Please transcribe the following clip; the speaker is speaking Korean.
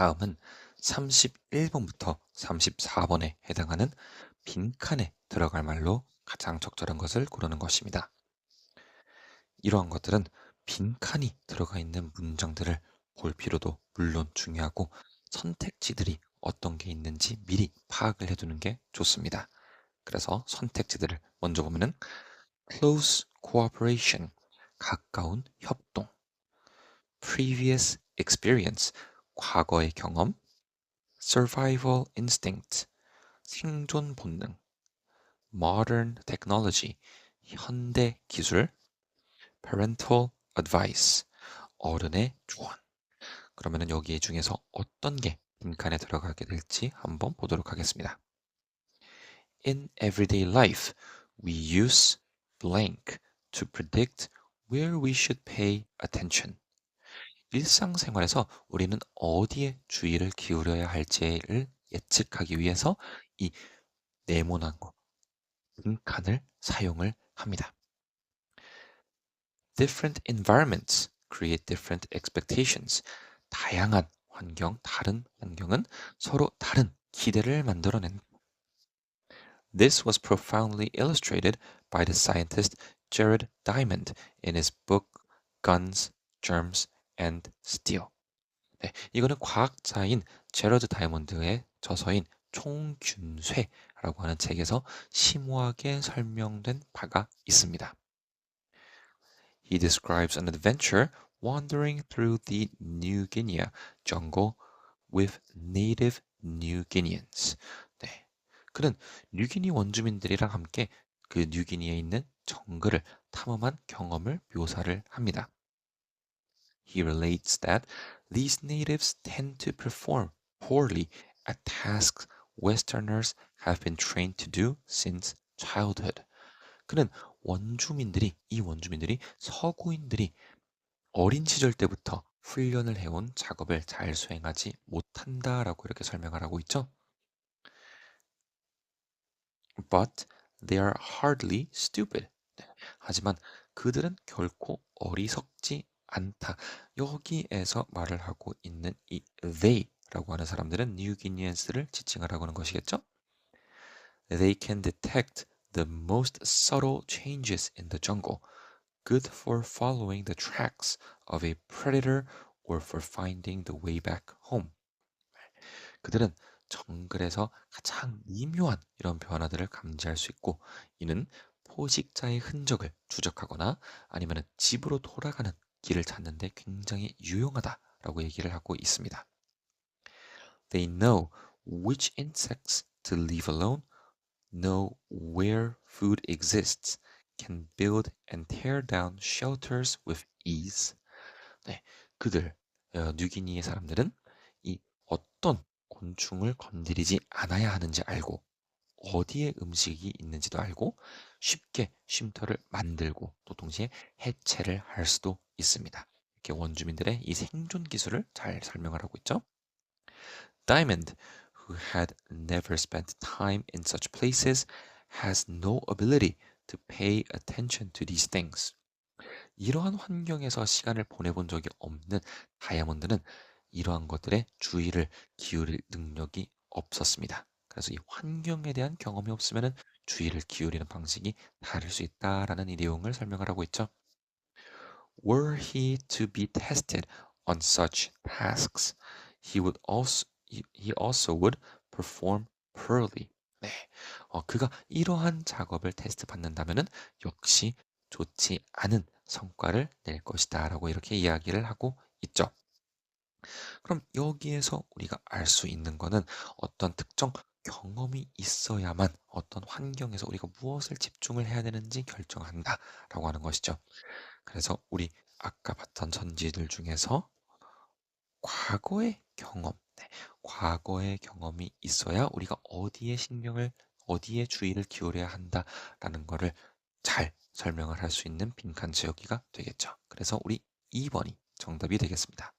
다음은 31번부터 34번에 해당하는 빈칸에 들어갈 말로 가장 적절한 것을 고르는 것입니다. 이러한 것들은 빈칸이 들어가 있는 문장들을 볼 필요도 물론 중요하고 선택지들이 어떤 게 있는지 미리 파악을 해두는 게 좋습니다. 그래서 선택지들을 먼저 보면은 close cooperation, 가까운 협동, previous experience, 과거의 경험, survival instinct, 생존 본능, modern technology, 현대 기술, parental advice, 어른의 조언. 그러면 여기 중에서 어떤 게 빈칸에 들어가게 될지 한번 보도록 하겠습니다. In everyday life, we use blank to predict where we should pay attention. 일상생활에서 우리는 어디에 주의를 기울여야 할지를 예측하기 위해서 이 네모난 거, 빈칸을 사용을 합니다. Different environments create different expectations. 다양한 환경, 다른 환경은 서로 다른 기대를 만들어낸다. This was profoundly illustrated by the scientist Jared Diamond in his book Guns, Germs, and Steel. 네, 이거는 과학자인 제러드 다이몬드의 저서인 총균쇠라고 하는 책에서 심오하게 설명된 바가 있습니다. He describes an adventure wandering through the New Guinea jungle with native New Guineans. 네. 그는 뉴기니 원주민들이랑 함께 그 뉴기니에 있는 정글을 탐험한 경험을 묘사를 합니다. He relates that these natives tend to perform poorly at tasks Westerners have been trained to do since childhood. 그는 원주민들이 이 원주민들이 서구인들이 어린 시절 때부터 훈련을 해온 작업을 잘 수행하지 못한다라고 이렇게 설명을 하고 있죠. But they are hardly stupid. 네. 하지만 그들은 결코 어리석지 않다. 여기에서 말을 하고 있는 이 they라고 하는 사람들은 뉴기니언스를 지칭을 하고 있는 것이겠죠. They can detect the most subtle changes in the jungle. good for following the tracks of a predator or for finding the way back home. 그들은 정글에서 가장 미묘한 이런 변화들을 감지할 수 있고 이는 포식자의 흔적을 추적하거나 아니면 집으로 돌아가는 길을 찾는데 굉장히 유용하다라고 얘기를 하고 있습니다. They know which insects to leave alone, know where food exists, can build and tear down shelters with ease. 네, 그들 어, 뉴기니의 사람들은 이 어떤 곤충을 건드리지 않아야 하는지 알고 어디에 음식이 있는지도 알고 쉽게 쉼터를 만들고 또 동시에 해체를 할 수도 있습니다. 이렇게 원주민들의 이 생존 기술을 잘 설명을 하고 있죠. Diamond, who had never spent time in such places, has no ability to pay attention to these things. 이러한 환경에서 시간을 보내본 적이 없는 다이아몬드는 이러한 것들에 주의를 기울일 능력이 없었습니다. 그래서 이 환경에 대한 경험이 없으면 주의를 기울이는 방식이 다를 수 있다라는 이 내용을 설명을 하고 있죠. Were he to be tested on such tasks, he would also he also would perform poorly. 네. 어, 그가 이러한 작업을 테스트 받는다면은 역시 좋지 않은 성과를 낼 것이다 라고 이렇게 이야기를 하고 있죠. 그럼 여기에서 우리가 알 수 있는 거는 어떤 특정 경험이 있어야만 어떤 환경에서 우리가 무엇을 집중을 해야 되는지 결정한다 라고 하는 것이죠. 그래서 우리 아까 봤던 전지들 중에서 과거의 경험, 네, 과거의 경험이 있어야 우리가 어디에 신경을, 어디에 주의를 기울여야 한다라는 거를 잘 설명을 할 수 있는 빈칸 지역기가 되겠죠. 그래서 우리 2번이 정답이 되겠습니다.